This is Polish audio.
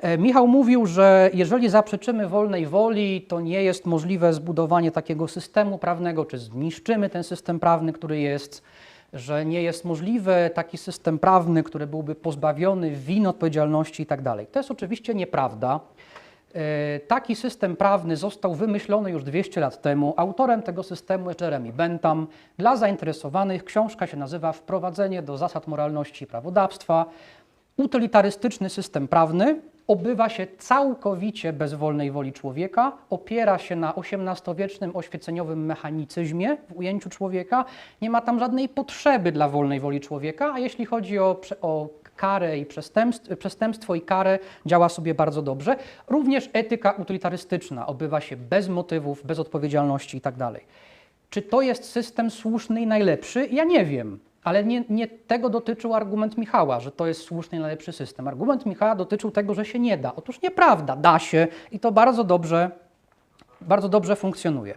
E, Michał mówił, że jeżeli zaprzeczymy wolnej woli, to nie jest możliwe zbudowanie takiego systemu prawnego, czy zniszczymy ten system prawny, który jest, że nie jest możliwy taki system prawny, który byłby pozbawiony win, odpowiedzialności itd. To jest oczywiście nieprawda. E, Taki system prawny został wymyślony już 200 lat temu. Autorem tego systemu jest Jeremy Bentham. Dla zainteresowanych książka się nazywa Wprowadzenie do zasad moralności i prawodawstwa. Utylitarystyczny system prawny obywa się całkowicie bez wolnej woli człowieka, opiera się na XVIII-wiecznym oświeceniowym mechanicyzmie w ujęciu człowieka. Nie ma tam żadnej potrzeby dla wolnej woli człowieka, a jeśli chodzi o, o karę i przestępstw, przestępstwo i karę, działa sobie bardzo dobrze. Również etyka utylitarystyczna obywa się bez motywów, bez odpowiedzialności itd. Czy to jest system słuszny i najlepszy? Ja nie wiem. Ale nie, nie tego dotyczył argument Michała, że to jest słuszny i najlepszy system. Argument Michała dotyczył tego, że się nie da. Otóż nieprawda, da się i to bardzo dobrze, bardzo dobrze funkcjonuje.